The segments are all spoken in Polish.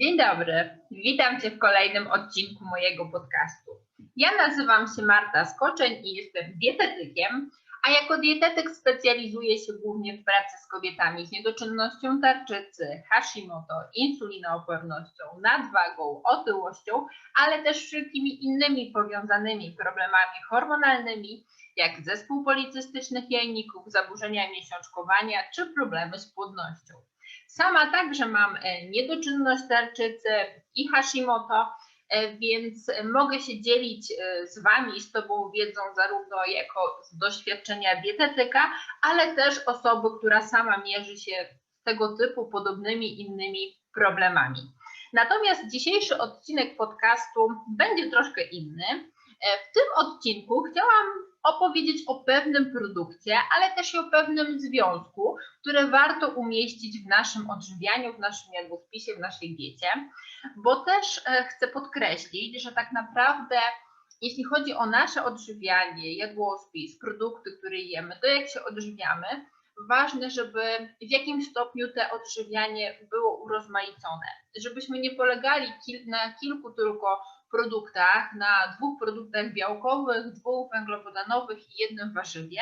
Dzień dobry, witam Cię w kolejnym odcinku mojego podcastu. Ja nazywam się Marta Skoczeń i jestem dietetykiem, a jako dietetyk specjalizuję się głównie w pracy z kobietami z niedoczynnością tarczycy, Hashimoto, insulinoopornością, nadwagą, otyłością, ale też wszelkimi innymi powiązanymi problemami hormonalnymi, jak zespół policystycznych jajników, zaburzenia miesiączkowania czy problemy z płodnością. Sama także mam e, niedoczynność tarczycy i Hashimoto, e, więc mogę się dzielić e, z Wami, z Tobą wiedzą zarówno jako z doświadczenia dietetyka, ale też osoby, która sama mierzy się z tego typu podobnymi innymi problemami. Natomiast dzisiejszy odcinek podcastu będzie troszkę inny. W tym odcinku chciałam opowiedzieć o pewnym produkcie, ale też i o pewnym związku, które warto umieścić w naszym odżywianiu, w naszym jadłospisie, w naszej diecie, bo też e, chcę podkreślić, że tak naprawdę jeśli chodzi o nasze odżywianie, jadłospis, produkty, które jemy, to jak się odżywiamy, ważne, żeby w jakimś stopniu te odżywianie było urozmaicone, żebyśmy nie polegali na kilku tylko produktach, na dwóch produktach białkowych, dwóch węglowodanowych i jednym warzywie,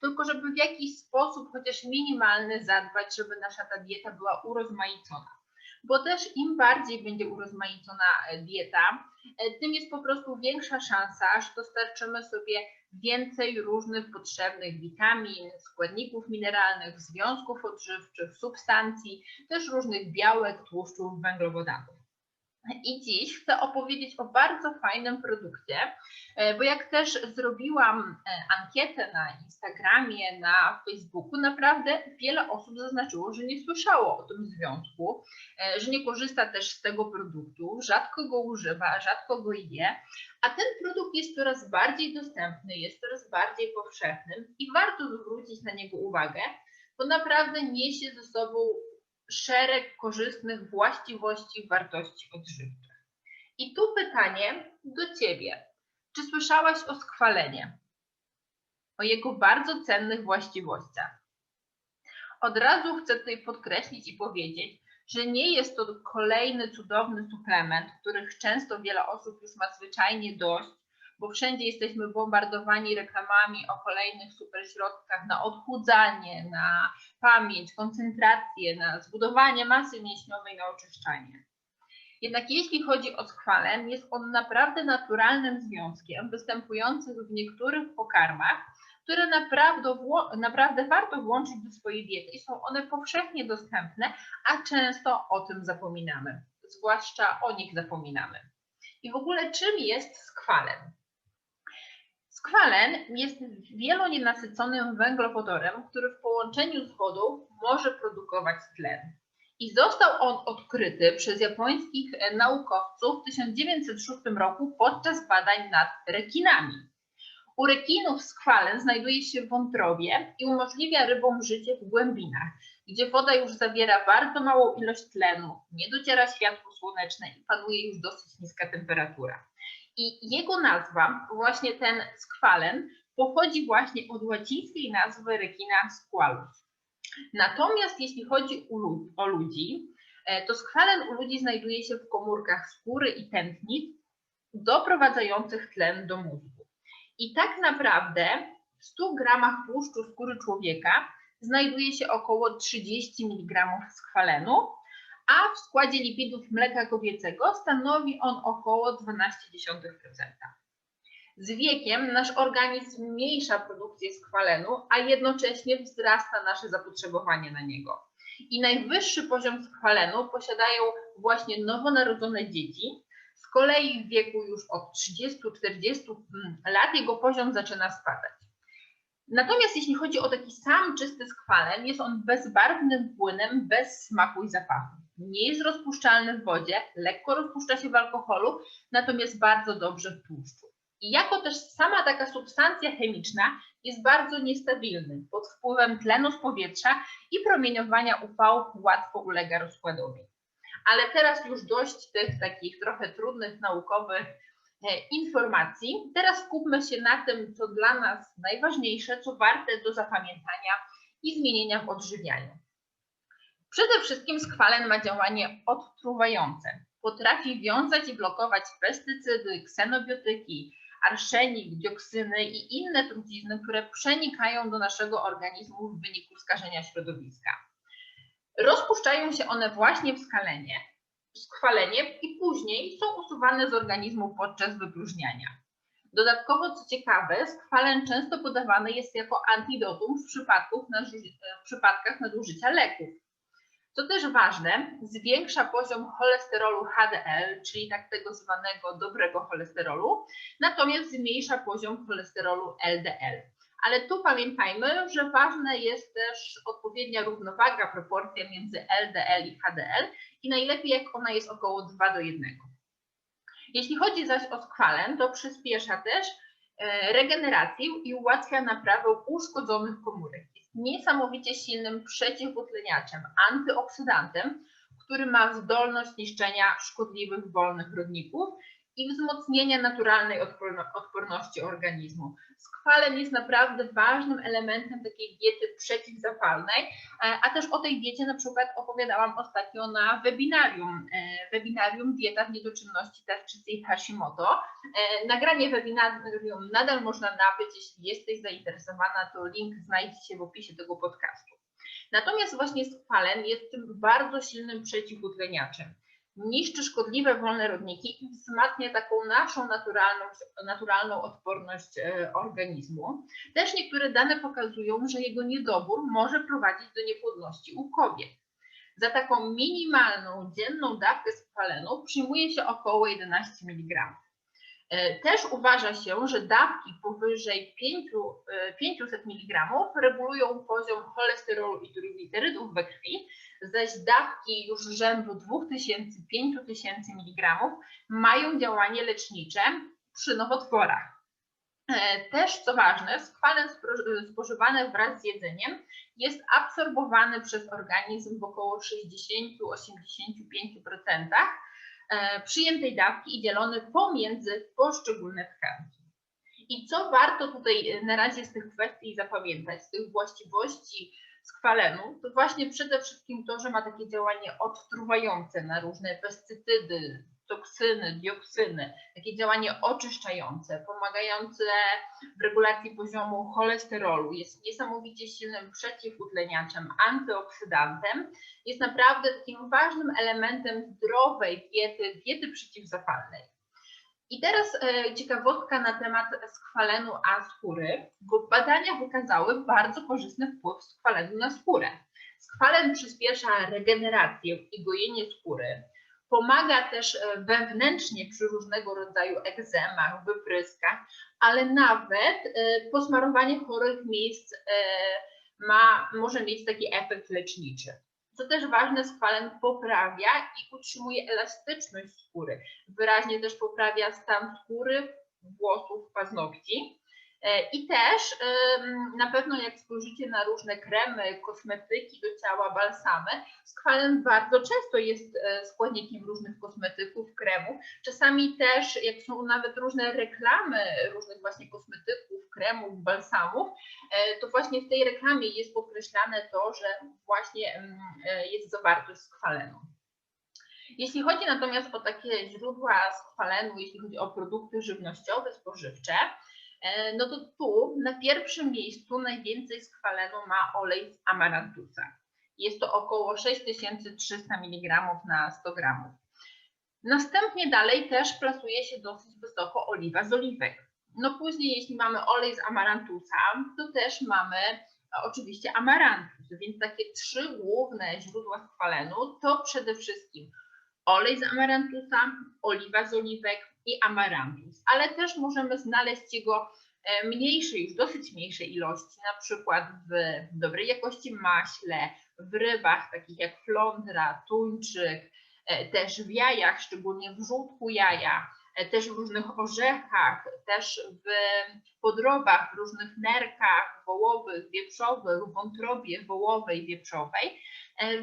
tylko żeby w jakiś sposób, chociaż minimalny, zadbać, żeby nasza ta dieta była urozmaicona. Bo też im bardziej będzie urozmaicona e, dieta, e, tym jest po prostu większa szansa, że dostarczymy sobie więcej różnych potrzebnych witamin, składników mineralnych, związków odżywczych, substancji, też różnych białek, tłuszczów, węglowodanów. I dziś chcę opowiedzieć o bardzo fajnym produkcie, e, bo jak też zrobiłam e, ankietę na Instagramie, na Facebooku, naprawdę wiele osób zaznaczyło, że nie słyszało o tym związku, e, że nie korzysta też z tego produktu, rzadko go używa, rzadko go je, a ten produkt jest coraz bardziej dostępny, jest coraz bardziej powszechny i warto zwrócić na niego uwagę, bo naprawdę niesie ze sobą szereg korzystnych właściwości, wartości odżywczych. I tu pytanie do Ciebie. Czy słyszałaś o skwalenie? O jego bardzo cennych właściwościach? Od razu chcę tutaj podkreślić i powiedzieć, że nie jest to kolejny cudowny suplement, których często wiele osób już ma zwyczajnie dość, bo wszędzie jesteśmy bombardowani reklamami o kolejnych super środkach na odchudzanie, na pamięć, koncentrację, na zbudowanie masy mięśniowej, na oczyszczanie. Jednak jeśli chodzi o skwalen, jest on naprawdę naturalnym związkiem występującym w niektórych pokarmach, które naprawdę, naprawdę warto włączyć do swojej diety i są one powszechnie dostępne, a często o tym zapominamy, zwłaszcza o nich zapominamy. I w ogóle czym jest skwalen? Skwalen jest wielonienasyconym węglowodorem, który w połączeniu z wodą może produkować tlen. I został on odkryty przez japońskich naukowców w 1906 roku podczas badań nad rekinami. U rekinów skwalen znajduje się w wątrobie i umożliwia rybom życie w głębinach, gdzie woda już zawiera bardzo małą ilość tlenu, nie dociera światło słoneczne i panuje już dosyć niska temperatura. I jego nazwa, właśnie ten skwalen, pochodzi właśnie od łacińskiej nazwy rekina squalus. Natomiast jeśli chodzi o ludzi, e, to skwalen u ludzi znajduje się w komórkach skóry i tętnic doprowadzających tlen do mózgu. I tak naprawdę w 100 gramach tłuszczu skóry człowieka znajduje się około 30 mg skwalenu, a w składzie lipidów mleka kobiecego stanowi on około 12%. Z wiekiem nasz organizm zmniejsza produkcję skwalenu, a jednocześnie wzrasta nasze zapotrzebowanie na niego. I najwyższy poziom skwalenu posiadają właśnie nowonarodzone dzieci. Z kolei w wieku już od 30-40 mm, lat jego poziom zaczyna spadać. Natomiast jeśli chodzi o taki sam czysty skwalen, jest on bezbarwnym płynem bez smaku i zapachu nie jest rozpuszczalny w wodzie, lekko rozpuszcza się w alkoholu, natomiast bardzo dobrze w tłuszczu. I jako też sama taka substancja chemiczna jest bardzo niestabilny. Pod wpływem tlenu z powietrza i promieniowania UV łatwo ulega rozkładowi. Ale teraz już dość tych takich trochę trudnych naukowych e, informacji. Teraz skupmy się na tym, co dla nas najważniejsze, co warte do zapamiętania i zmienienia w odżywianiu. Przede wszystkim skwalen ma działanie odtruwające. Potrafi wiązać i blokować pestycydy, ksenobiotyki, arszenik, dioksyny i inne trucizny, które przenikają do naszego organizmu w wyniku skażenia środowiska. Rozpuszczają się one właśnie w skalenie, skwalenie i później są usuwane z organizmu podczas wypróżniania. Dodatkowo, co ciekawe, skwalen często podawany jest jako antidotum w, w przypadkach nadużycia leków. Co też ważne, zwiększa poziom cholesterolu HDL, czyli tak tego zwanego dobrego cholesterolu, natomiast zmniejsza poziom cholesterolu LDL. Ale tu pamiętajmy, że ważna jest też odpowiednia równowaga, proporcja między LDL i HDL i najlepiej jak ona jest około 2 do 1. Jeśli chodzi zaś o skwalen, to przyspiesza też e, regenerację i ułatwia naprawę uszkodzonych komórek. Niesamowicie silnym przeciwutleniaczem, antyoksydantem, który ma zdolność niszczenia szkodliwych wolnych rodników i wzmocnienia naturalnej odporności organizmu. Skwalen jest naprawdę ważnym elementem takiej diety przeciwzapalnej, e, a też o tej diecie na przykład opowiadałam ostatnio na webinarium, e, webinarium Dieta w niedoczynności tarczycy Hashimoto. E, nagranie webinarium nadal można nabyć, jeśli jesteś zainteresowana, to link znajdzie się w opisie tego podcastu. Natomiast właśnie skwalen jest tym bardzo silnym przeciwutleniaczem niszczy szkodliwe wolne rodniki i wzmacnia taką naszą naturalną, naturalną odporność e, organizmu. Też niektóre dane pokazują, że jego niedobór może prowadzić do niepłodności u kobiet. Za taką minimalną dzienną dawkę spalenu przyjmuje się około 11 mg. E, też uważa się, że dawki powyżej 500 mg regulują poziom cholesterolu i trójglicerydów we krwi, zaś dawki już rzędu 2000-5000 mg mają działanie lecznicze przy nowotworach. E, też co ważne, skwalen spożywany wraz z jedzeniem jest absorbowany przez organizm w około 60-85% e, przyjętej dawki i dzielony pomiędzy poszczególne tkanki. I co warto tutaj na razie z tych kwestii zapamiętać, z tych właściwości skwalenu, to właśnie przede wszystkim to, że ma takie działanie odtruwające na różne pestycydy, toksyny, dioksyny, takie działanie oczyszczające, pomagające w regulacji poziomu cholesterolu, jest niesamowicie silnym przeciwutleniaczem, antyoksydantem, jest naprawdę takim ważnym elementem zdrowej diety, diety przeciwzapalnej. I teraz e, ciekawostka na temat skwalenu a skóry, badania wykazały bardzo korzystny wpływ skwalenu na skórę. Skwalen przyspiesza regenerację i gojenie skóry, pomaga też e, wewnętrznie przy różnego rodzaju egzemach, wypryskach, ale nawet e, posmarowanie chorych miejsc ma, może mieć taki efekt leczniczy. Co też ważne, skwalen poprawia i utrzymuje elastyczność skóry. Wyraźnie też poprawia stan skóry, włosów, paznokci. E, I też na pewno jak spojrzycie na różne kremy, kosmetyki do ciała, balsamy, skwalen bardzo często jest e, składnikiem różnych kosmetyków, kremów. Czasami też jak są nawet różne reklamy różnych właśnie kosmetyków, kremów, balsamów, e, to właśnie w tej reklamie jest podkreślane to, że właśnie jest zawartość skwalenu. Jeśli chodzi natomiast o takie źródła skwalenu, jeśli chodzi o produkty żywnościowe, spożywcze, no to tu na pierwszym miejscu najwięcej skwalenu ma olej z amarantusa. Jest to około 6300 mg na 100 g. Następnie dalej też plasuje się dosyć wysoko oliwa z oliwek. No później, jeśli mamy olej z amarantusa, to też mamy oczywiście amarantus, więc takie trzy główne źródła skwalenu to przede wszystkim olej z amarantusa, oliwa z oliwek i amarantus, ale też możemy znaleźć jego e, mniejsze, już dosyć mniejszej ilości, na przykład w dobrej jakości maśle, w rybach takich jak flądra, tuńczyk, e, też w jajach, szczególnie w żółtku jaja, e, też w różnych orzechach, też w podrobach, w różnych nerkach wołowych, wieprzowych, wątrobie wołowej, wieprzowej.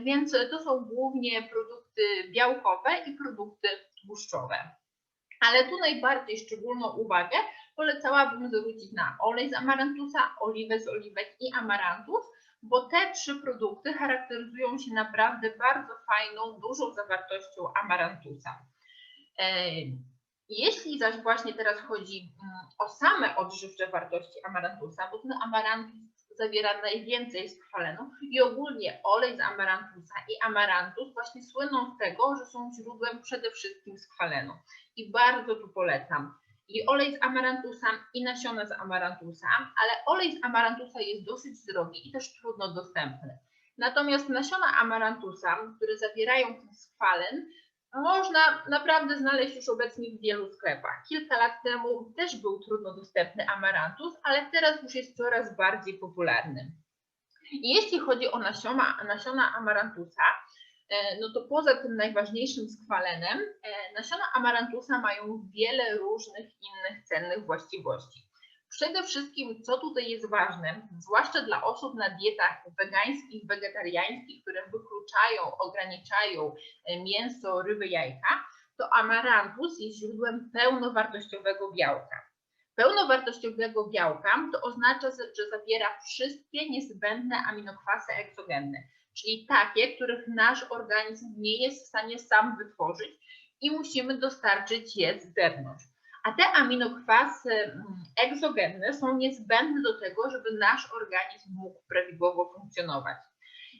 Więc to są głównie produkty białkowe i produkty tłuszczowe. Ale tu najbardziej szczególną uwagę polecałabym zwrócić na olej z amarantusa, oliwę z oliwek i amarantus, bo te trzy produkty charakteryzują się naprawdę bardzo fajną, dużą zawartością amarantusa. E, jeśli zaś właśnie teraz chodzi mm, o same odżywcze wartości amarantusa, bo ten amarantus zawiera najwięcej skwalenu i ogólnie olej z amarantusa i amarantus właśnie słyną z tego, że są źródłem przede wszystkim skwalenu. I bardzo tu polecam i olej z amarantusa i nasiona z amarantusa, ale olej z amarantusa jest dosyć drogi i też trudno dostępny. Natomiast nasiona amarantusa, które zawierają ten skwalen, można naprawdę znaleźć już obecnie w wielu sklepach. Kilka lat temu też był trudno dostępny amarantus, ale teraz już jest coraz bardziej popularny. Jeśli chodzi o nasiona, nasiona amarantusa, e, no to poza tym najważniejszym skwalenem, e, nasiona amarantusa mają wiele różnych innych cennych właściwości. Przede wszystkim, co tutaj jest ważne, zwłaszcza dla osób na dietach wegańskich, wegetariańskich, które wykluczają, ograniczają e, mięso, ryby, jajka, to amarantus jest źródłem pełnowartościowego białka. Pełnowartościowego białka to oznacza, że zawiera wszystkie niezbędne aminokwasy egzogenne, czyli takie, których nasz organizm nie jest w stanie sam wytworzyć i musimy dostarczyć je z zewnątrz. A te aminokwasy mm, egzogenne są niezbędne do tego, żeby nasz organizm mógł prawidłowo funkcjonować.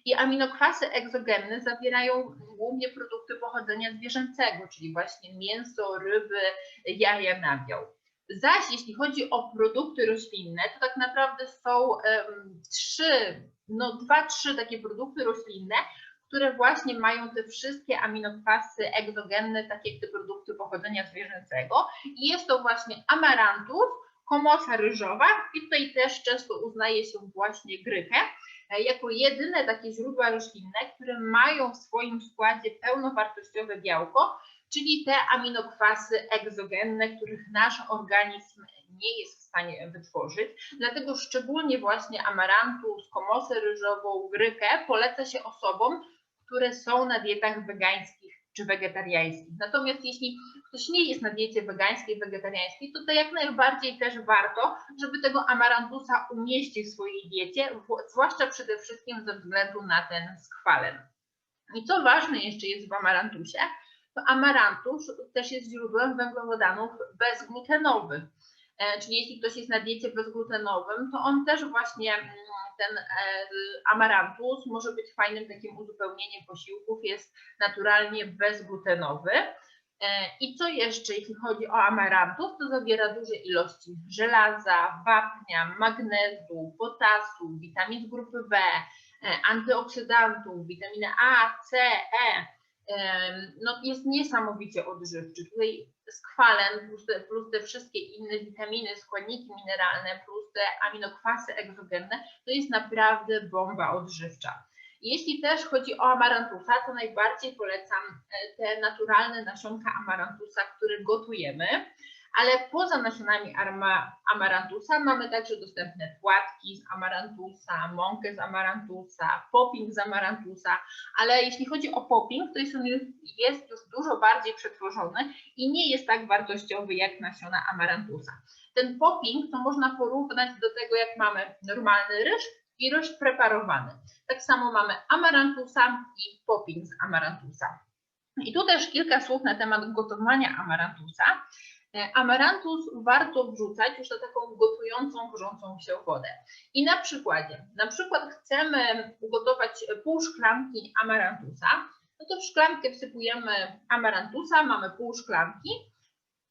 I aminokwasy egzogenne zawierają głównie produkty pochodzenia zwierzęcego, czyli właśnie mięso, ryby, jaja, nabiał. Zaś jeśli chodzi o produkty roślinne, to tak naprawdę są um, trzy, no dwa, trzy takie produkty roślinne, które właśnie mają te wszystkie aminokwasy egzogenne, takie jak te produkty pochodzenia zwierzęcego. I jest to właśnie amarantus, komosa ryżowa i tutaj też często uznaje się właśnie grychę jako jedyne takie źródła roślinne, które mają w swoim składzie pełnowartościowe białko, czyli te aminokwasy egzogenne, których nasz organizm nie jest w stanie wytworzyć. Dlatego szczególnie właśnie amarantus, komosę ryżową, grykę poleca się osobom, które są na dietach wegańskich czy wegetariańskich. Natomiast jeśli ktoś nie jest na diecie wegańskiej, wegetariańskiej, to, to jak najbardziej też warto, żeby tego amarantusa umieścić w swojej diecie, zwłaszcza przede wszystkim ze względu na ten skwalen. I co ważne jeszcze jest w amarantusie, to amarantus też jest źródłem węglowodanów bezglutenowych. E, czyli jeśli ktoś jest na diecie bezglutenowym, to on też właśnie mm, ten e, amarantus może być fajnym takim uzupełnieniem posiłków, jest naturalnie bezglutenowy. E, I co jeszcze, jeśli chodzi o amarantus, to zawiera duże ilości żelaza, wapnia, magnezu, potasu, witamin z grupy B, antyoksydantów, witaminy A, C, E. No, jest niesamowicie odżywczy. Tutaj skwalen plus te, plus te wszystkie inne witaminy, składniki mineralne, plus te aminokwasy egzogenne, to jest naprawdę bomba odżywcza. Jeśli też chodzi o amarantusa, to najbardziej polecam e, te naturalne nasionka amarantusa, które gotujemy ale poza nasionami amarantusa mamy także dostępne płatki z amarantusa, mąkę z amarantusa, popping z amarantusa, ale jeśli chodzi o popping, to jest on jest już dużo bardziej przetworzony i nie jest tak wartościowy jak nasiona amarantusa. Ten popping to można porównać do tego, jak mamy normalny ryż i ryż preparowany. Tak samo mamy amarantusa i popping z amarantusa. I tu też kilka słów na temat gotowania amarantusa. E, amarantus warto wrzucać już na taką gotującą, wrzącą się wodę. I na przykładzie, na przykład chcemy ugotować pół szklanki amarantusa, no to w szklankę wsypujemy amarantusa, mamy pół szklanki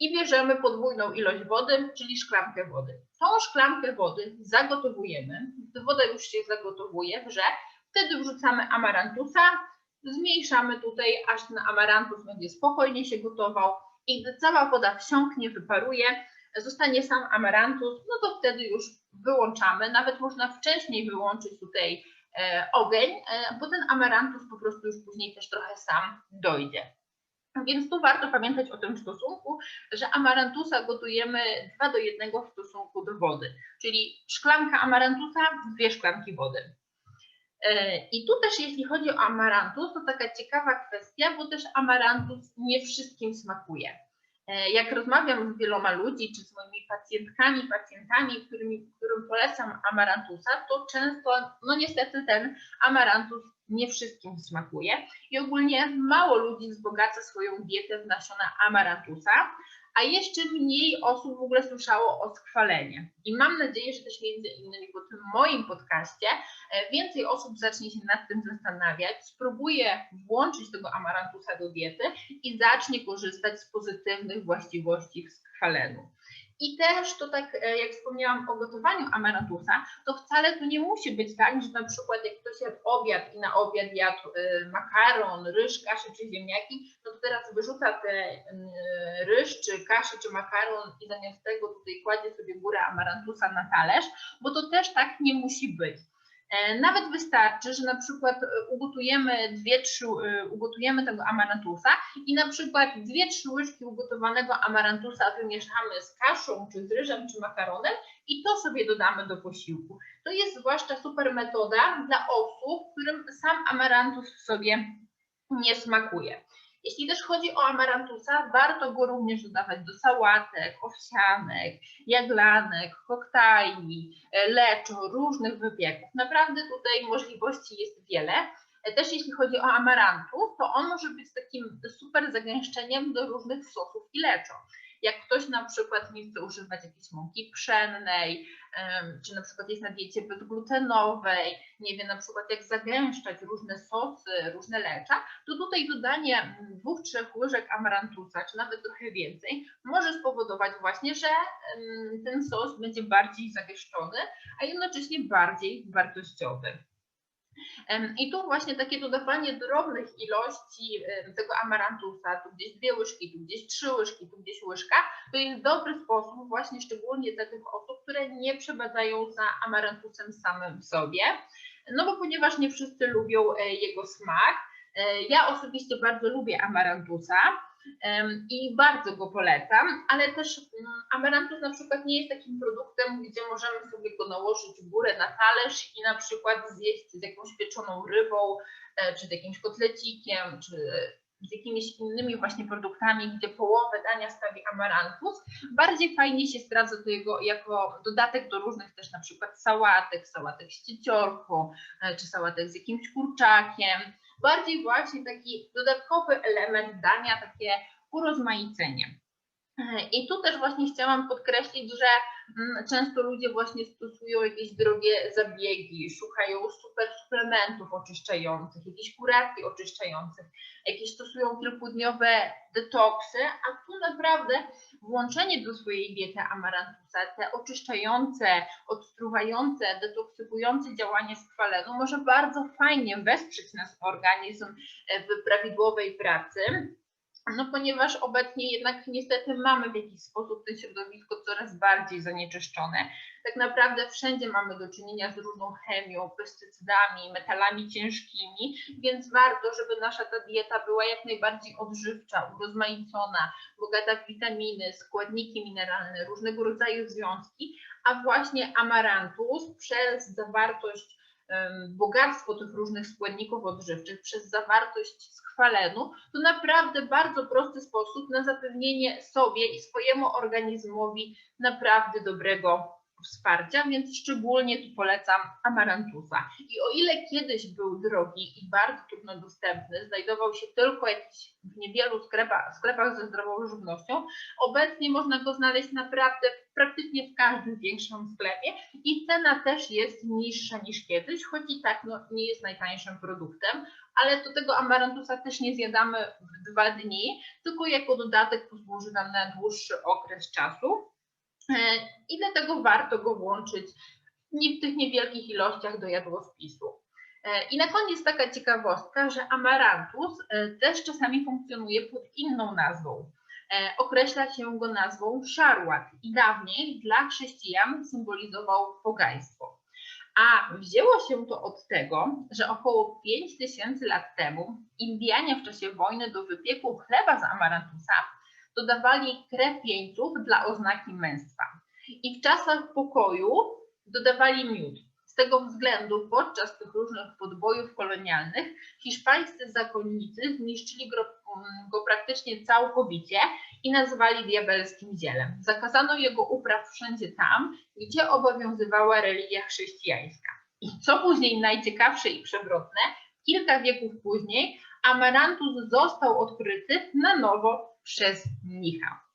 i bierzemy podwójną ilość wody, czyli szklankę wody. Tą szklankę wody zagotowujemy, woda już się zagotowuje, że wtedy wrzucamy amarantusa, zmniejszamy tutaj, aż ten amarantus będzie spokojnie się gotował, i gdy cała woda wsiąknie, wyparuje, zostanie sam amarantus, no to wtedy już wyłączamy. Nawet można wcześniej wyłączyć tutaj e, ogień, e, bo ten amarantus po prostu już później też trochę sam dojdzie. Więc tu warto pamiętać o tym stosunku, że amarantusa gotujemy 2 do 1 w stosunku do wody, czyli szklanka amarantusa, dwie szklanki wody. E, I tu też jeśli chodzi o amarantus, to taka ciekawa kwestia, bo też amarantus nie wszystkim smakuje. E, jak rozmawiam z wieloma ludzi, czy z moimi pacjentkami, pacjentami, którym polecam amarantusa, to często, no niestety ten amarantus nie wszystkim smakuje i ogólnie mało ludzi wzbogaca swoją dietę w nasiona amarantusa, a jeszcze mniej osób w ogóle słyszało o skwalenie. I mam nadzieję, że też między innymi po tym moim podcaście e, więcej osób zacznie się nad tym zastanawiać, spróbuje włączyć tego amarantusa do diety i zacznie korzystać z pozytywnych właściwości w skwaleniu. I też to tak, e, jak wspomniałam o gotowaniu amarantusa, to wcale to nie musi być tak, że na przykład jak ktoś jadł obiad i na obiad jadł e, makaron, ryż, kaszę czy ziemniaki, no to teraz wyrzuca te mm, ryż, czy kaszę, czy makaron i zamiast tego tutaj kładzie sobie górę amarantusa na talerz, bo to też tak nie musi być. E, nawet wystarczy, że na przykład e, ugotujemy dwie, trzy, e, ugotujemy tego amarantusa i na przykład dwie, trzy łyżki ugotowanego amarantusa wymieszamy z kaszą, czy z ryżem, czy makaronem i to sobie dodamy do posiłku. To jest zwłaszcza super metoda dla osób, którym sam amarantus sobie nie smakuje. Jeśli też chodzi o amarantusa, warto go również dodawać do sałatek, owsianek, jaglanek, koktajli, e, leczo, różnych wypieków. Naprawdę tutaj możliwości jest wiele. E, też jeśli chodzi o amarantus, to on może być takim super zagęszczeniem do różnych sosów i leczo. Jak ktoś na przykład nie chce używać jakiejś mąki pszennej, czy na przykład jest na diecie bezglutenowej, nie wie na przykład jak zagęszczać różne sosy, różne lecza, to tutaj dodanie dwóch, trzech łyżek amarantusa, czy nawet trochę więcej, może spowodować właśnie, że ten sos będzie bardziej zagęszczony, a jednocześnie bardziej wartościowy. I tu właśnie takie dodawanie drobnych ilości tego amarantusa, tu gdzieś dwie łyżki, tu gdzieś trzy łyżki, tu gdzieś łyżka, to jest dobry sposób właśnie szczególnie dla tych osób, które nie przebadają za amarantusem samym w sobie. No bo ponieważ nie wszyscy lubią e, jego smak, e, ja osobiście bardzo lubię amarantusa, i bardzo go polecam, ale też mm, amarantus na przykład nie jest takim produktem, gdzie możemy sobie go nałożyć w górę na talerz i na przykład zjeść z jakąś pieczoną rybą, e, czy z jakimś kotlecikiem, czy z jakimiś innymi właśnie produktami, gdzie połowę dania stawi amarantus, bardziej fajnie się sprawdza to jego jako dodatek do różnych też na przykład sałatek, sałatek z cieciorką, e, czy sałatek z jakimś kurczakiem, bardziej właśnie taki dodatkowy element dania, takie urozmaicenie. I tu też właśnie chciałam podkreślić, że często ludzie właśnie stosują jakieś drogie zabiegi, szukają super suplementów oczyszczających, jakichś kuracji oczyszczających, jakieś stosują kilkudniowe detoksy, a tu naprawdę włączenie do swojej diety amarantusa, te oczyszczające, odstruwające, detoksykujące działanie skwalenu może bardzo fajnie wesprzeć nasz organizm w prawidłowej pracy no ponieważ obecnie jednak niestety mamy w jakiś sposób to środowisko coraz bardziej zanieczyszczone. Tak naprawdę wszędzie mamy do czynienia z różną chemią, pestycydami, metalami ciężkimi, więc warto, żeby nasza ta dieta była jak najbardziej odżywcza, urozmaicona, bogata w witaminy, składniki mineralne, różnego rodzaju związki, a właśnie amarantus przez zawartość bogactwo tych różnych składników odżywczych, przez zawartość skwalenu, to naprawdę bardzo prosty sposób na zapewnienie sobie i swojemu organizmowi naprawdę dobrego wsparcia, więc szczególnie tu polecam amarantusa. I o ile kiedyś był drogi i bardzo trudno dostępny, znajdował się tylko jakiś w niewielu sklepach, sklepach ze zdrową żywnością, obecnie można go znaleźć naprawdę praktycznie w każdym większym sklepie i cena też jest niższa niż kiedyś, choć i tak no, nie jest najtańszym produktem, ale do tego amarantusa też nie zjadamy w dwa dni, tylko jako dodatek posłuży nam na dłuższy okres czasu. E, i dlatego warto go włączyć w tych niewielkich ilościach do jadłospisu. E, I na koniec taka ciekawostka, że amarantus e, też czasami funkcjonuje pod inną nazwą. Określa się go nazwą szarłat i dawniej dla chrześcijan symbolizował pogaństwo. A wzięło się to od tego, że około 5000 lat temu Indianie w czasie wojny do wypieku chleba z amarantusa dodawali krew jeńców dla oznaki męstwa. I w czasach pokoju dodawali miód. Z tego względu podczas tych różnych podbojów kolonialnych hiszpańscy zakonnicy zniszczyli mm, go praktycznie całkowicie i nazwali diabelskim zielem. Zakazano jego upraw wszędzie tam, gdzie obowiązywała religia chrześcijańska. I co później najciekawsze i przewrotne, kilka wieków później amarantus został odkryty na nowo przez mnicha.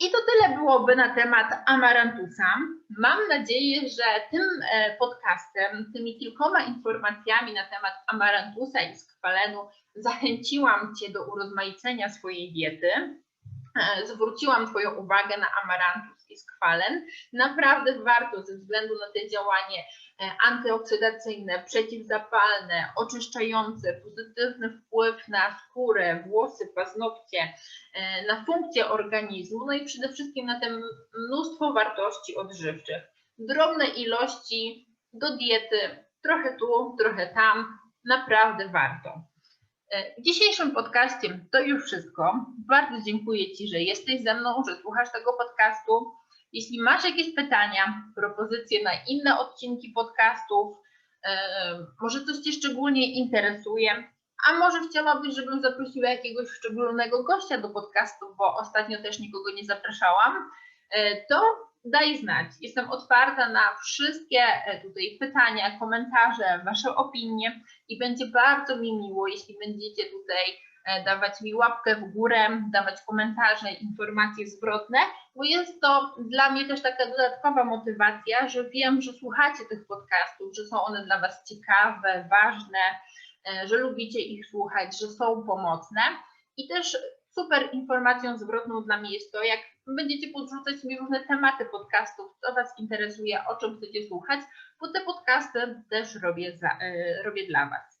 I to tyle byłoby na temat amarantusa. Mam nadzieję, że tym e, podcastem, tymi kilkoma informacjami na temat amarantusa i skwalenu zachęciłam Cię do urozmaicenia swojej diety. E, Zwróciłam Twoją uwagę na amarantus i skwalen. Naprawdę warto ze względu na te działanie antyoksydacyjne, przeciwzapalne, oczyszczające, pozytywny wpływ na skórę, włosy, paznokcie, e, na funkcję organizmu, no i przede wszystkim na te mnóstwo wartości odżywczych. Drobne ilości do diety, trochę tu, trochę tam, naprawdę warto. E, W dzisiejszym podcaście to już wszystko. Bardzo dziękuję Ci, że jesteś ze mną, że słuchasz tego podcastu. Jeśli masz jakieś pytania, propozycje na inne odcinki podcastów, może coś Cię szczególnie interesuje, a może chciałabyś, żebym zaprosiła jakiegoś szczególnego gościa do podcastu, bo ostatnio też nikogo nie zapraszałam, e, to daj znać. Jestem otwarta na wszystkie e, tutaj pytania, komentarze, Wasze opinie i będzie bardzo mi miło, jeśli będziecie tutaj dawać mi łapkę w górę, dawać komentarze, informacje zwrotne, bo jest to dla mnie też taka dodatkowa motywacja, że wiem, że słuchacie tych podcastów, że są one dla Was ciekawe, ważne, e, że lubicie ich słuchać, że są pomocne i też super informacją zwrotną dla mnie jest to, jak będziecie podrzucać mi różne tematy podcastów, co Was interesuje, o czym chcecie słuchać, bo te podcasty też robię, za, e, robię dla Was.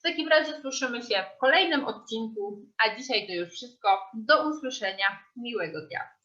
W takim razie słyszymy się w kolejnym odcinku, a dzisiaj to już wszystko. Do usłyszenia. Miłego dnia.